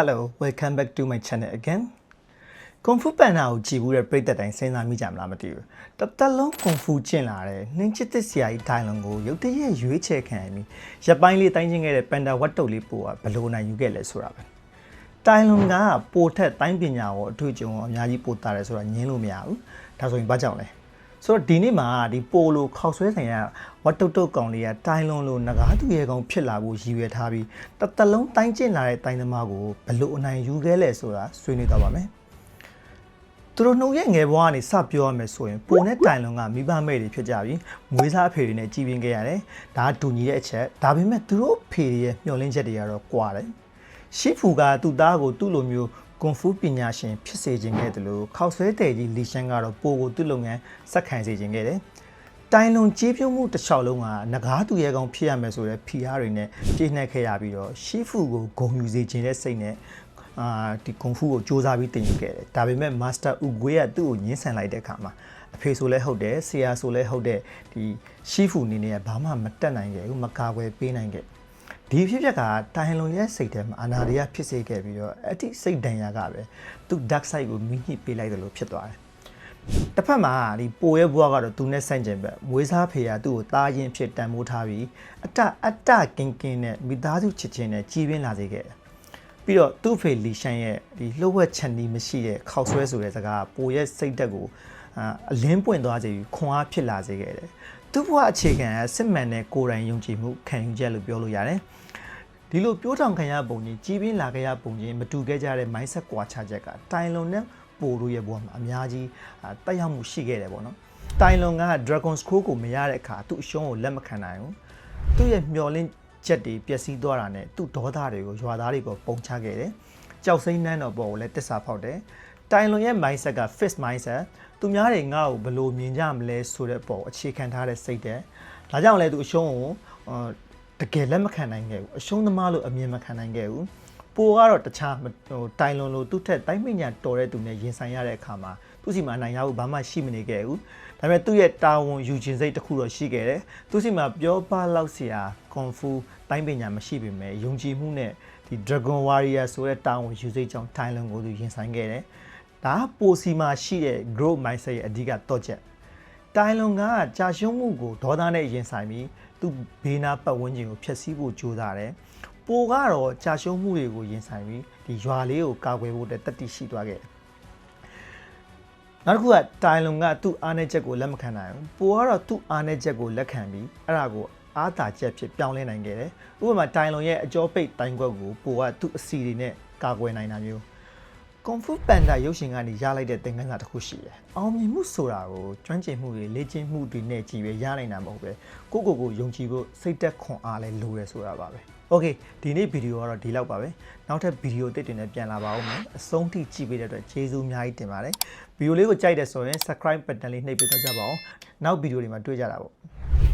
Hello, welcome back to my channel again. ကွန်ဖူပန်နာကိုကြည်ဘူးတဲ့ပြည်သက်တိုင်းစဉ်းစားမိကြမလားမသိဘူး။တစ်သက်လုံးကွန်ဖူကျင့်လာတဲ့နှင်းချစ်သစ်ဆရာကြီးဒိုင်လွန်ကိုရုတ်တရက်ရွေးချယ်ခံရပြီးရပ်ပိုင်းလေးတိုင်းချင်းခဲ့တဲ့ပန်ဒါဝတ်တုတ်လေးပို့ကဘယ်လိုနိုင်ယူခဲ့လဲဆိုတာပဲ။ဒိုင်လွန်ကပိုထက်တိုင်းပညာကိုအတွေ့အကြုံကိုအများကြီးပိုတာတယ်ဆိုတာညင်းလို့မရဘူး။ဒါဆိုရင်ဘာကြောင့်လဲ။ ဆိုတော့ဒီနေ့မှာဒီပိုလိုခောက်ဆွဲဆိုင်ရဝတ်တုတ်တုတ်ကောင်လေးကတိုင်လွန်လိုငကားသူရဲကောင်ဖြစ်လာဖို့ရည်ရွယ်ထားပြီးတစ်သက်လုံးတိုင်းကျင့်လာတဲ့တိုင်းသမားကိုဘယ်လိုအနိုင်ယူခဲ့လဲဆိုတာဆွေးနွေးတော့ပါမယ်။သူတို့နှုတ်ရဲ့ငယ်ဘဝကနေစပြောရမယ်ဆိုရင်ပုံနဲ့တိုင်လုံးကမိဘမဲ့တွေဖြစ်ကြပြီမွေးစားအဖေတွေနဲ့ကြီးပြင်းခဲ့ရတယ်ဒါကတူညီတဲ့အချက်ဒါပေမဲ့သူတို့အဖေတွေရဲ့မျှော်လင့်ချက်တွေကတော့ကွာတယ် ရှီဖူကသူ့သားကိုသူ့လိုမျိုးကွန်ဖူပညာရှင်ဖြစ်စေခြင်းခဲ့တယ်လို့ခောက်ဆွဲတဲ့ကြီးလီရှန်ကတော့ပိုကိုသူ့လုပ်ငန်းစက်ခံစေခြင်းခဲ့တယ်တိုင်လွန်ကြီးပြုံးမှုတစ်လျှောက်လုံးကငကားသူရဲကောင်ဖြစ်ရမယ်ဆိုတဲ့ဖီအားတွေနဲ့ပြည့်နှက်ခဲ့ရပြီးတော့ရှီဖူကိုဂုံယူစေခြင်းတဲ့စိတ်နဲ့အာဒီကွန်ဖူကိုစူးစမ်းပြီးတင်ယူခဲ့တယ်ဒါပေမဲ့မာစတာဥဂွေးကသူ့ကိုညှင်းဆန်လိုက်တဲ့အခါမှာအဖေဆိုလဲဟုတ်တယ်ဆရာဆိုလဲဟုတ်တယ်ဒီရှီဖူအနေနဲ့ကဘာမှမတက်နိုင်ခဲ့ဘူးမကာကွယ်ပေးနိုင်ခဲ့ ဒီဖြစ်ပျက်ကတိုင်လွန်ရဲ့စိတ်ထဲမှာအနာရီယဖြစ်စေခဲ့ပြီးတော့အဲ့ဒီစိတ်ဒဏ်ရာကပဲသူ dark side ကိုမိညှိပေးလိုက်တယ်လို့ဖြစ်သွားတယ်တစ်ဖက်မှာဒီပိုရဲ့ဘွားကတော့သူနဲ့ဆန့်ကျင်ဘက်မွေးစားဖေကသူ့ကိုတားရင်ဖြစ်တန်မိုးထားပြီးအတအတ္တကင်းကင်းနဲ့မိသားစုချစ်ချင်းနဲ့ကြီးပင်းလာစေခဲ့တယ်ပြီးတော့သူ့ဖေလီရှန်ရဲ့ဒီလှုပ်ဝက်ချန်ဒီမရှိတဲ့ခောက်ဆွဲဆိုတဲ့စကားကပိုရဲ့စိတ်သက်ကိုအာအလင်းပွင့်သွားစေပြီးခွန်အားဖြစ်လာစေခဲ့တယ်။ သူ့ဘဝအခြေခံကစစ်မှန်တဲ့ကိုယ်တိုင်ယုံကြည်မှုခံယူချက်လို့ပြောလို့ရတယ်။ဒီလိုပြောထောင်ခံရပုံကြီးကြီးပြင်းလာခဲ့ရပုံကြီးမတူခဲ့ကြတဲ့ mindset ကွာခြားချက်ကတိုင်လွန်နဲ့ပိုတို့ရဲ့ဘဝမှာအများကြီးအာတက်ရောက်မှုရှိခဲ့တယ်ပေါ့နော်။တိုင်လွန်က Dragon Scroll ကိုမရတဲ့အခါသူ့အရှုံးကိုလက်မခံနိုင်ဘူး။သူ့ရဲ့မျောလင့်ချက်တွေပျက်စီးသွားတာနဲ့သူ့ဒေါသတွေကိုရွာသားတွေပေါ်ပုံချခဲ့တယ်။ကြောက်စိမ့်နှမ်းတော်ပေါ်ကိုလည်းတစ္ဆာဖောက်တယ်။တိုင်လွန်ရဲ့ mindset က fixed mindset သူများတွေငါ့ကိုဘယ်လိုမြင်ကြမလဲဆိုတဲ့ပေါ်အခြေခံထားတဲ့စိတ်တဲ့။ဒါကြောင့်လည်းသူအရှုံးကိုအာတကယ်လက်မခံနိုင်ခဲ့ဘူး။အရှုံးသမားလို့အမြင်မခံနိုင်ခဲ့ဘူး။ပိုကတော့တခြားမဟိုတိုင်လွန်လို့သူ့ထက်တိုင်းပညာတော်တဲ့သူနဲ့ရင်ဆိုင်ရတဲ့အခါမှာသူစီမှာအနိုင်ရဖို့ဘာမှရှိမနေခဲ့ဘူး။ဒါပေမဲ့သူ့ရဲ့တာဝန်ယူခြင်းစိတ်တစ်ခုတော့ရှိခဲ့တယ်။သူစီမှာပြောပါလောက်စရာကွန်ဖူတိုင်းပညာမရှိပေမဲ့ယုံကြည်မှုနဲ့ဒီ Dragon Warrior ဆိုတဲ့တာဝန်ယူစိတ်ကြောင့်တိုင်လွန်ကိုသူရင်ဆိုင်ခဲ့တယ်။ ဒါကပိုစီမှာရှိတဲ့ growth mindset ရဲ့အဓိကတော့ချက်။တိုင်လွန်ကကြာရှုံးမှုကိုဒေါသနဲ့ရင်ဆိုင်ပြီးသူ့ဘေးနားပတ်ဝန်းကျင်ကိုဖျက်ဆီးဖို့ကြိုးစားတယ်။ပိုကတော့ကြာရှုံးမှုတွေကိုရင်ဆိုင်ပြီးဒီရွာလေးကိုကာကွယ်ဖို့အတွက်တတိရှိသွားခဲ့တယ်။နောက်တစ်ခုကတိုင်လွန်ကသူ့အားနည်းချက်ကိုလက်မခံနိုင်ဘူး။ပိုကတော့သူ့အားနည်းချက်ကိုလက်ခံပြီးအဲ့ဒါကိုအားသာချက်ဖြစ်ပြောင်းလဲနိုင်ခဲ့တယ်။ဥပမာတိုင်လွန်ရဲ့အကျောပိတ်တိုင်ခွက်ကိုပိုကသူ့အစီတွေနဲ့ကာကွယ်နိုင်တာမျိုး။ ကွန်ဖူပန်ဒါရုပ်ရှင်ကနေရလိုက်တဲ့သင်ခန်းစာတစ်ခုရှိတယ်။အောင်မြင်မှုဆိုတာကိုကျွမ်းကျင်မှုတွေလေ့ကျင့်မှုတွေနဲ့ကြည်ပဲရနိုင်တာမဟုတ်ပဲကိုယ့်ကိုယ်ကိုယုံကြည်ဖို့စိတ်သက်ခွန်အားလည်းလိုရဲဆိုတာပါပဲ။ Okay ဒီနေ့ဗီဒီယိုကတော့ဒီလောက်ပါပဲ။နောက်ထပ်ဗီဒီယိုတစ်တွေနဲ့ပြန်လာပါဦးမယ်။အဆုံးထိကြည့်ပေးတဲ့အတွက်ကျေးဇူးအများကြီးတင်ပါတယ်။ဗီဒီယိုလေးကိုကြိုက်တယ်ဆိုရင် subscribe button လေးနှိပ်ပေးတော့ကြပါအောင်။နောက်ဗီဒီယိုတွေမှာတွေ့ကြတာပေါ့။